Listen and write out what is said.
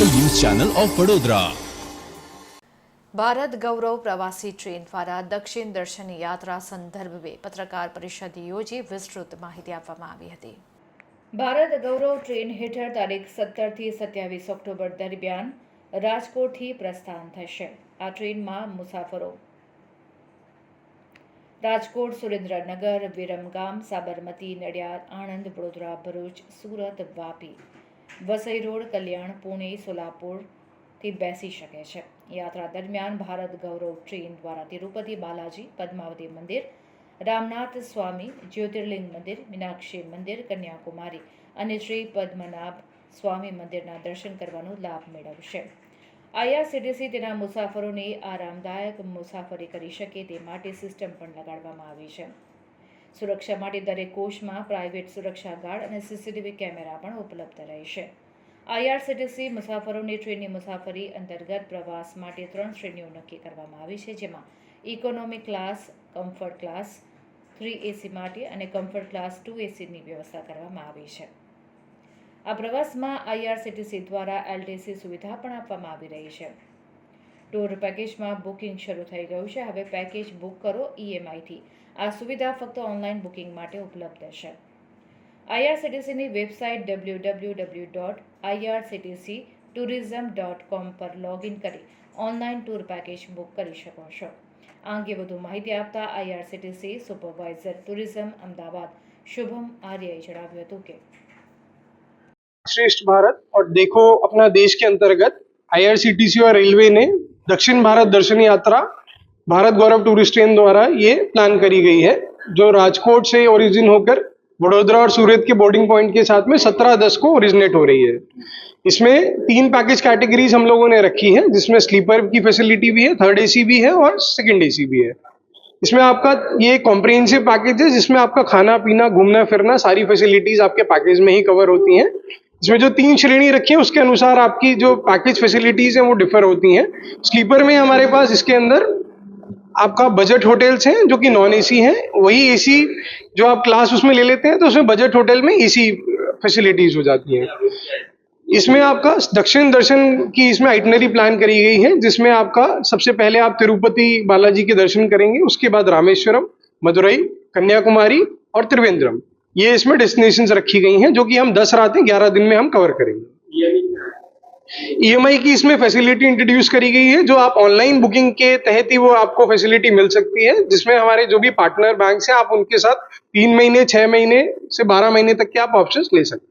local news channel of Vadodara Bharat Gaurav પ્રવાસી train દ્વારા દક્ષિણ દર્શન યાત્રા સંદર્ભે પત્રકાર પરિષદ યોજી વિસ્તૃત માહિતી આપવામાં આવી હતી ભારત ગૌરવ ટ્રેન હેઠળ તારીખ સત્તરથી સત્યાવીસ ઓક્ટોબર દરમિયાન રાજકોટથી પ્રસ્થાન થશે આ ટ્રેનમાં મુસાફરો રાજકોટ સુરેન્દ્રનગર વિરમગામ સાબરમતી નડિયાદ આણંદ વડોદરા ભરૂચ સુરત વાપી વસઈ રોડ કલ્યાણ પુણે સોલાપુરથી બેસી શકે છે યાત્રા દરમિયાન ભારત ગૌરવ ટ્રેન દ્વારા તિરુપતિ બાલાજી પદ્માવતી મંદિર રામનાથ સ્વામી જ્યોતિર્લિંગ મંદિર મીનાક્ષી મંદિર કન્યાકુમારી અને શ્રી પદ્મનાભ સ્વામી મંદિરના દર્શન કરવાનો લાભ મેળવશે આઈઆરસીટીસી તેના મુસાફરોને આરામદાયક મુસાફરી કરી શકે તે માટે સિસ્ટમ પણ લગાડવામાં આવી છે સુરક્ષા માટે દરેક કોષમાં પ્રાઇવેટ સુરક્ષા ગાર્ડ અને સીસીટીવી કેમેરા પણ ઉપલબ્ધ રહેશે આઈઆરસીટીસી મુસાફરોની ટ્રેનની મુસાફરી અંતર્ગત પ્રવાસ માટે ત્રણ શ્રેણીઓ નક્કી કરવામાં આવી છે જેમાં economy class comfort class three AC માટે અને કમ્ફર્ટ ક્લાસ ટુ એસીની વ્યવસ્થા કરવામાં આવી છે આ પ્રવાસમાં આઈઆરસીટીસી દ્વારા એલટીસી સુવિધા પણ આપવામાં આવી રહી છે ટૂર પેકેજમાં બુકિંગ શરૂ થઈ ગયું છે હવે પેકેજ બુક કરો ઈએમઆઈથી આ સુવિધા ફક્ત ઓનલાઈન બુકિંગ માટે ઉપલબ્ધ છે આઈઆરસીટીસીની website W W W dot IRCTC tourism dot com પર લોગિન કરી ઓનલાઈન ટૂર પેકેજ બુક કરી શકો છો આ અંગે વધુ માહિતી આપતા IRCTC supervisor tourism Ahmedabad Shubham આર્યએ જણાવ્યું હતું કે શ્રેષ્ઠ ભારત और देखो अपना देश के अंतर्गत आईआरसीटीसी और दक्षिण भारत दर्शन यात्रा भारत गौरव टूरिस्ट ट्रेन द्वारा ये प्लान करी गई है जो राजकोट से ओरिजिन होकर वडोदरा और सूरत के बोर्डिंग पॉइंट के साथ में सत्रह दस को ओरिजिनेट हो रही है इसमें तीन पैकेज कैटेगरीज हम लोगों ने रखी है जिसमें स्लीपर की फैसिलिटी भी है थर्ड एसी भी है और सेकेंड एसी भी है इसमें आपका ये कॉम्प्रिहेंसिव पैकेज है जिसमें आपका खाना पीना घूमना फिरना सारी फैसिलिटीज आपके पैकेज में ही कवर होती हैं इसमें जो तीन श्रेणी रखी है उसके अनुसार आपकी जो पैकेज फैसिलिटीज हैं वो डिफर होती हैं स्लीपर में हमारे पास इसके अंदर आपका बजट होटल्स हैं जो कि नॉन एसी हैं वही एसी जो आप क्लास उसमें ले लेते हैं तो उसमें बजट होटल में एसी फैसिलिटीज हो जाती हैं इसमें आपका दक्षिण दर्शन की इसमें आइटनरी प्लान करी गई है जिसमें आपका सबसे पहले आप तिरुपति बालाजी के दर्शन करेंगे उसके बाद रामेश्वरम मदुरई कन्याकुमारी और त्रिवेंद्रम ये इसमें डेस्टिनेशन रखी गई हैं जो कि हम दस रातें ग्यारह दिन में हम कवर करेंगे ई e की इसमें फैसिलिटी इंट्रोड्यूस करी गई है जो आप ऑनलाइन बुकिंग के तहत ही वो आपको फैसिलिटी मिल सकती है जिसमें हमारे जो भी पार्टनर बैंक है आप उनके साथ तीन महीने छह महीने से बारह महीने तक के आप ऑप्शन ले सकते हैं